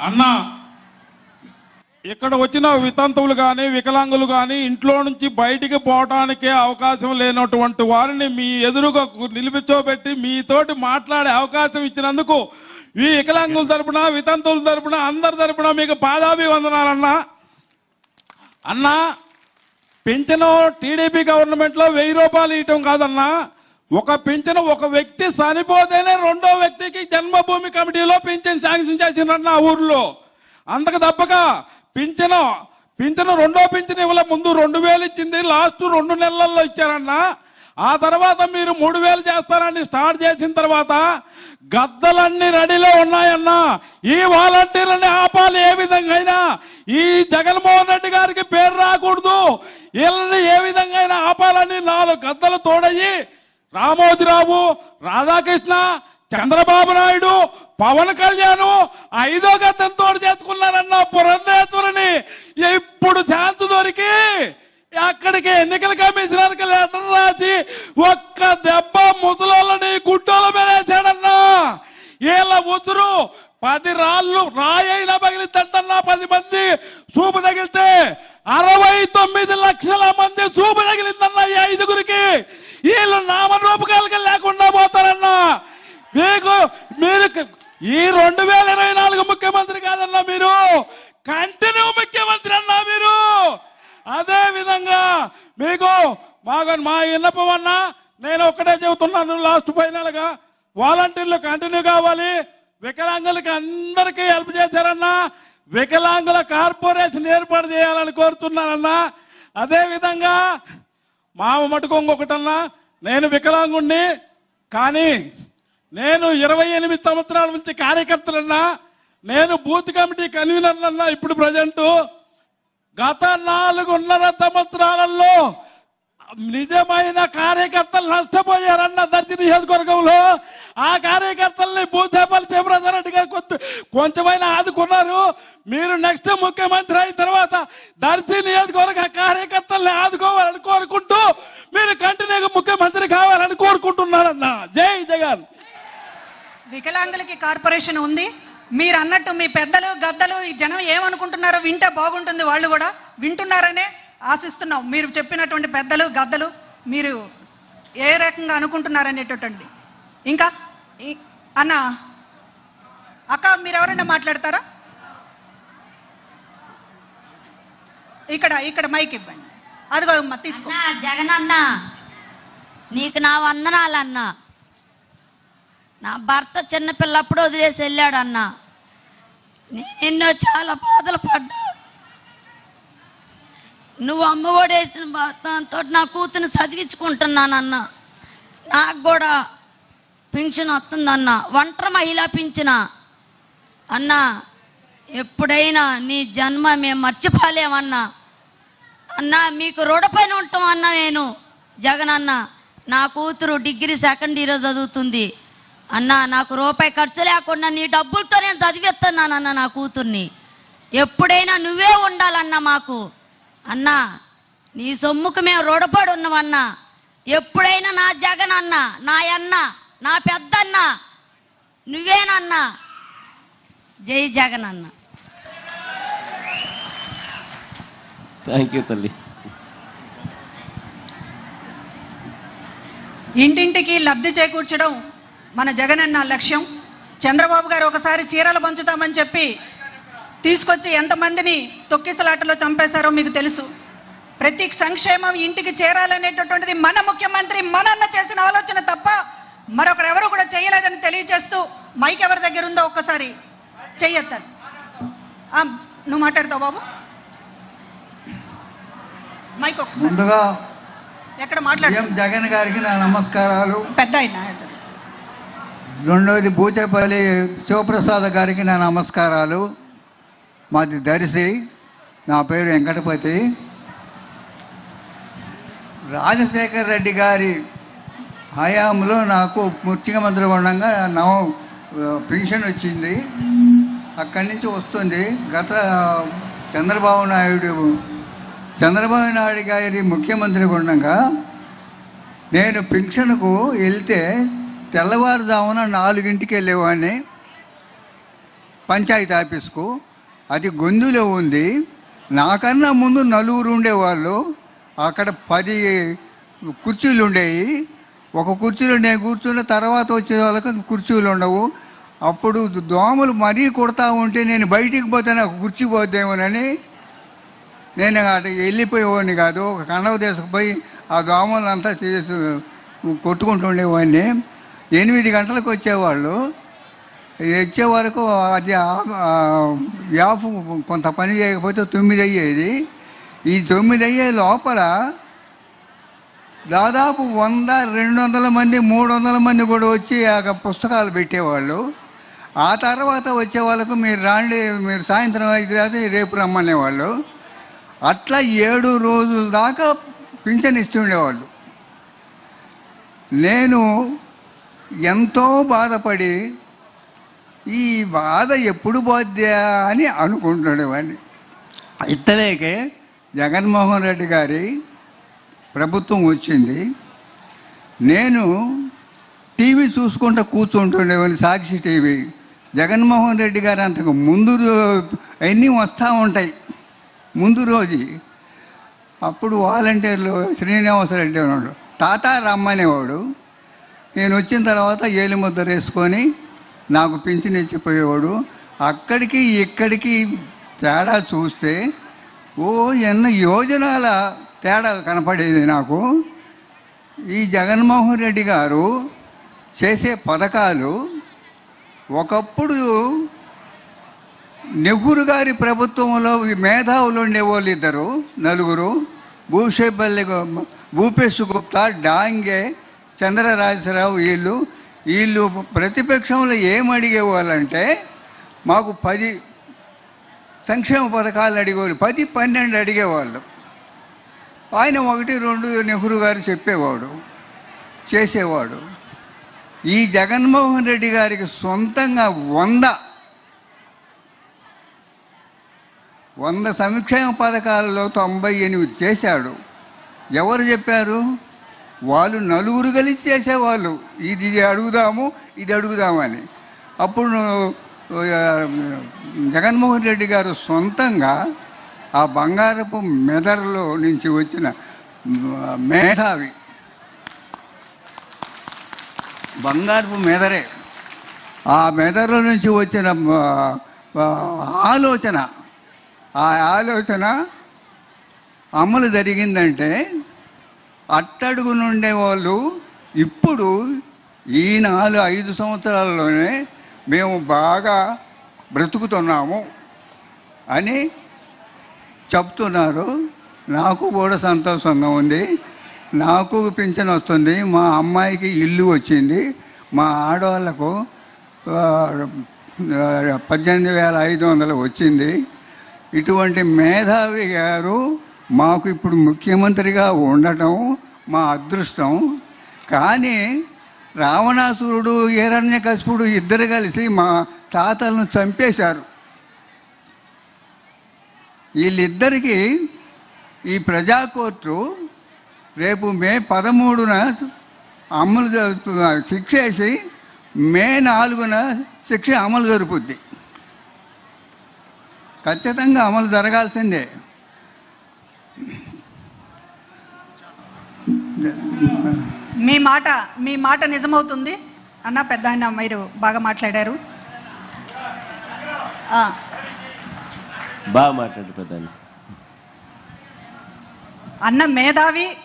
అన్నా ఇక్కడ వచ్చిన వితంతువులు కానీ వికలాంగులు కానీ ఇంట్లో నుంచి బయటికి పోవటానికే అవకాశం లేనటువంటి వారిని మీ ఎదురుగా నిలిపించోబెట్టి మీతోటి మాట్లాడే అవకాశం ఇచ్చినందుకు ఈ వికలాంగుల తరపున వితంతువుల తరపున అందరి తరపున మీకు పాదాభివందనాలన్నా. అన్నా పెంచిన టీడీపీ గవర్నమెంట్లో వెయ్యి రూపాయలు ఇవ్వటం కాదన్నా ఒక పింఛను ఒక వ్యక్తి చనిపోతేనే రెండో వ్యక్తికి జన్మభూమి కమిటీలో పింఛన్ శాంక్షన్ చేసిందన్న నా ఊర్లో. అంతకు తప్పక పింఛను పింఛను రెండో పింఛను ఇవ్వల ముందు రెండు వేలు ఇచ్చింది లాస్ట్ రెండు నెలల్లో ఇచ్చారన్న. ఆ తర్వాత మీరు మూడు వేలు చేస్తారని స్టార్ట్ చేసిన తర్వాత గద్దలన్నీ రెడీలో ఉన్నాయన్నా. ఈ వాలంటీర్లని ఆపాలి ఏ విధంగా అయినా ఈ జగన్మోహన్ రెడ్డి గారికి పేరు రాకూడదు. వీళ్ళని ఏ విధంగా అయినా ఆపాలని నాలుగు గద్దలు తోడయ్యి రామోజీరావు రాధాకృష్ణ చంద్రబాబు నాయుడు పవన్ కళ్యాణ్ ఐదో గద్దం తోడు చేసుకున్నారన్న పురంధేశ్వరిని ఇప్పుడు ఛాన్స్ దొరికి అక్కడికి ఎన్నికల కమిషనర్కి లెటర్ రాసి ఒక్క దెబ్బ ముసలోళ్ళని గుడ్డోల మీద వేసాడన్నా వీళ్ళ ఉసురు పది రాళ్ళు రాయైనా పగిలిద్దంటన్నా పది మంది చూపు తగిలితే అరవై తొమ్మిది లక్షల మంది చూపు తగిలిందన్న ఈ ఐదుగురికి వీళ్ళు నామరూపకాలుగా లేకుండా పోతారన్నా మీకు మీరు ఈ రెండు వేల ఇరవై నాలుగు ముఖ్యమంత్రి కాదన్నా మీరు. కంటిన్యూ ముఖ్యమంత్రి అన్నా మీరు. అదే విధంగా మీకు మాకు మా విన్నపం అన్నా నేను ఒక్కటే చెబుతున్నాను లాస్ట్ ఫైనల్గా వాలంటీర్లు కంటిన్యూ కావాలి. వికలాంగులకి అందరికీ హెల్ప్ చేశారన్నా. వికలాంగుల కార్పొరేషన్ ఏర్పాటు చేయాలని కోరుతున్నానన్నా అదే విధంగా మా మటుకు ఇంకొకటన్నా నేను వికలాంగుణ్ణి కానీ నేను ఇరవై ఎనిమిది సంవత్సరాల నుంచి కార్యకర్తలన్నా నేను బూత్ కమిటీ కన్వీనర్లన్నా ఇప్పుడు ప్రజెంట్. గత నాలుగున్నర సంవత్సరాలలో నిజమైన కార్యకర్తలు నష్టపోయారన్న దర్శి నియోజకవర్గంలో ఆ కార్యకర్తల్ని భూచేపల్లి శివరాజారెడ్డి రెడ్డి గారు కొంత కొంచెమైనా ఆదుకున్నారు. మీరు నెక్స్ట్ ముఖ్యమంత్రి అయిన తర్వాత దర్శి నియోజకవర్గ కార్యకర్తల్ని ఆదుకోవాలని కోరుకుంటూ మీరు కంటిన్యూగా ముఖ్యమంత్రి కావాలని కోరుకుంటున్నారన్న. జై జగన్. వికలాంగులకి కార్పొరేషన్ ఉంది. మీరు అన్నట్టు మీ పెద్దలు గద్దలు ఈ జనం ఏమనుకుంటున్నారో వింటే బాగుంటుంది వాళ్ళు కూడా. వింటున్నారనే ఆశిస్తున్నాం. మీరు చెప్పినటువంటి పెద్దలు గద్దలు మీరు ఏ రకంగా అనుకుంటున్నారనేటటువంటి ఇంకా? అన్న అక్క మీరు ఎవరైనా మాట్లాడతారా? ఇక్కడ ఇక్కడ మైక్ ఇవ్వండి. అదిగో అమ్మ తీసుకో. జగనన్న నీకు నా వందనాలన్నా. నా భర్త చిన్నపిల్లప్పుడు వదిలేసి వెళ్ళాడు అన్న నేను ఎన్నో చాలా బాధలు పడ్డా. నువ్వు అమ్మఒడేసిన దాంతో నా కూతురు చదివించుకుంటున్నానన్న. నాకు కూడా పింఛన్ వస్తుందన్న. ఒంటరి మహిళ పింఛన. అన్నా ఎప్పుడైనా నీ జన్మ మేము మర్చిపోలేమన్నా. అన్నా మీకు రోడ్డుపైన ఉంటాం అన్నా నేను. జగన్ అన్న నా కూతురు డిగ్రీ సెకండ్ ఇయర్ చదువుతుంది. అన్నా నాకు రూపాయి ఖర్చు లేకుండా నీ డబ్బులతో నేను చదివిస్తున్నానన్న నా కూతుర్ని. ఎప్పుడైనా నువ్వే ఉండాలన్నా మాకు. అన్నా నీ సొమ్ముకు మేము రుణపడి ఉన్నామన్నా ఎప్పుడైనా నా జగన్ అన్న నా అన్న నా పెద్దన్న నువ్వేనన్నా జై జగన్ అన్న. థ్యాంక్ యూ తల్లి. ఇంటింటికి లబ్ధి చేకూర్చడం మన జగనన్న లక్ష్యం. చంద్రబాబు గారు ఒకసారి చీరలు పంచుతామని చెప్పి తీసుకొచ్చి ఎంతమందిని తొక్కిసలాటలో చంపేశారో మీకు తెలుసు. ప్రతి సంక్షేమం ఇంటికి చేరాలనేటటువంటిది మన ముఖ్యమంత్రి మనన్న చేసిన ఆలోచన తప్ప మరొకరు ఎవరు కూడా చేయలేదని తెలియజేస్తూ మైక్ ఎవరి దగ్గర ఉందో ఒక్కసారి చెయ్యొద్దని. నువ్వు మాట్లాడతావు బాబు. మైక్ ఒకసారి ముందుగా ఎక్కడ మాట్లాడు జగన్ గారికి నా నమస్కారాలు. పెద్ద ఆయన. రెండవది బూచేపల్లి శివప్రసాద్ గారికి నా నమస్కారాలు. మాది దర్శి నా పేరు వెంకటపతి. రాజశేఖర్ రెడ్డి గారి హయాంలో నాకు ముఖ్యమంత్రి ఉండగా నవ పెన్షన్ వచ్చింది. అక్కడి నుంచి వస్తుంది. గత చంద్రబాబు నాయుడు చంద్రబాబు నాయుడు గారి ముఖ్యమంత్రి ఉండగా నేను పెన్షన్కు వెళ్తే తెల్లవారుదామున నాలుగింటికి వెళ్ళేవాడిని. పంచాయతీ ఆఫీస్కు. అది గొంతులో ఉంది. నాకన్నా ముందు నలుగురు ఉండేవాళ్ళు. అక్కడ పది కుర్చీలు ఉండేవి. ఒక కుర్చీలో నేను కూర్చున్న తర్వాత వచ్చే వాళ్ళకి కుర్చీలు ఉండవు. అప్పుడు దోమలు మరీ కొడతా ఉంటే నేను బయటికి పోతే నాకు కుర్చీ పోద్దేమోనని. నేను అటు వెళ్ళిపోయేవాడిని కాదు. ఒక కండవ తీసుకుపోయి ఆ దోమలంతా చేసి కొట్టుకుంటుండేవాడిని ఎనిమిది గంటలకు వచ్చేవాళ్ళు. వచ్చే వరకు అది ఆ- యాప్ కొంత పని చేయకపోతే తొమ్మిది అయ్యేది. ఈ తొమ్మిది అయ్యే లోపల దాదాపు వంద రెండు వందల మంది మూడు వందల మంది కూడా వచ్చి ఆ పుస్తకాలు పెట్టేవాళ్ళు. ఆ తర్వాత వచ్చే వాళ్ళకు మీరు రాండి మీరు సాయంత్రం అయితే రేపు రమ్మనేవాళ్ళు. అట్లా ఏడు రోజుల దాకా పింఛన్ ఇస్తుండేవాళ్ళు. నేను ఎంతో బాధపడి ఈ బాధ ఎప్పుడు పోద్దా అని అనుకుంటుండేవాడిని ఇట్టలేకే జగన్మోహన్ రెడ్డి గారి ప్రభుత్వం వచ్చింది. నేను టీవీ చూసుకుంటూ కూర్చుంటుండేవాడిని సాక్షి టీవీ. జగన్మోహన్ రెడ్డి గారు అంతకు ముందు అన్నీ వస్తూ ఉంటాయి ముందు రోజు. అప్పుడు వాలంటీర్లు శ్రీనివాసరెడ్డి ఉన్నాడు తాత రమ్మనేవాడు నేను వచ్చిన తర్వాత ఏలి ముద్ర వేసుకొని నాకు పింఛన్ ఇచ్చిపోయేవాడు. అక్కడికి ఇక్కడికి తేడా చూస్తే ఓ ఎన్న యోజనాల తేడా కనపడేది నాకు. ఈ జగన్మోహన్ రెడ్డి గారు చేసే పథకాలు ఒకప్పుడు నెహ్రూ గారి ప్రభుత్వంలో మేధావులు ఉండేవాళ్ళు ఇద్దరు నలుగురు. భూషేపల్లి భూపేశ్ గుప్తా డాంగే చంద్రరాజరావు వీళ్ళు వీళ్ళు ప్రతిపక్షంలో ఏం అడిగేవాళ్ళంటే మాకు పది సంక్షేమ పథకాలు అడిగేవాళ్ళు పది పన్నెండు అడిగేవాళ్ళు. ఆయన ఒకటి రెండు నెహ్రూ గారు చెప్పేవాడు చేసేవాడు. ఈ జగన్మోహన్ రెడ్డి గారికి సొంతంగా వంద వంద సంక్షేమ పథకాలలో తొంభై ఎనిమిది చేశాడు. ఎవరు చెప్పారు? వాళ్ళు నలుగురు కలిసి చేసేవాళ్ళు. ఇది అడుగుదాము ఇది అడుగుదామని. అప్పుడు జగన్మోహన్ రెడ్డి గారు సొంతంగా ఆ బంగారపు మెదడులో నుంచి వచ్చిన మేధావి. బంగారపు మెదరే ఆ మెదడు నుంచి వచ్చిన ఆలోచన. ఆ ఆలోచన అమలు జరిగిందంటే అట్టడుగు నుండే వాళ్ళు ఇప్పుడు ఈ నాలుగు ఐదు సంవత్సరాల్లోనే మేము బాగా బ్రతుకుతున్నాము అని చెప్తున్నారు. నాకు కూడా సంతోషంగా ఉంది. నాకు పింఛన్ వస్తుంది. మా అమ్మాయికి ఇల్లు వచ్చింది. మా ఆడవాళ్ళకు పద్దెనిమిది వేల ఐదు వందలు వచ్చింది. ఇటువంటి మేధావి గారు మాకు ఇప్పుడు ముఖ్యమంత్రిగా ఉండటం మా అదృష్టం. కానీ రావణాసురుడు హిరణ్యకశిపుడు ఇద్దరు కలిసి మా తాతలను చంపేశారు. వీళ్ళిద్దరికీ ఈ ప్రజా కోర్టు రేపు మే పదమూడున అమలు జరుపు శిక్ష వేసి మే నాలుగున శిక్ష అమలు జరుపుద్ది. ఖచ్చితంగా అమలు జరగాల్సిందే. మీ మాట మీ మాట నిజమవుతుంది. అన్న పెద్ద ఆయన మీరు బాగా మాట్లాడారు. ఆ, బాగా మాట్లాడు పెద్దాన్ని అన్న మేధావి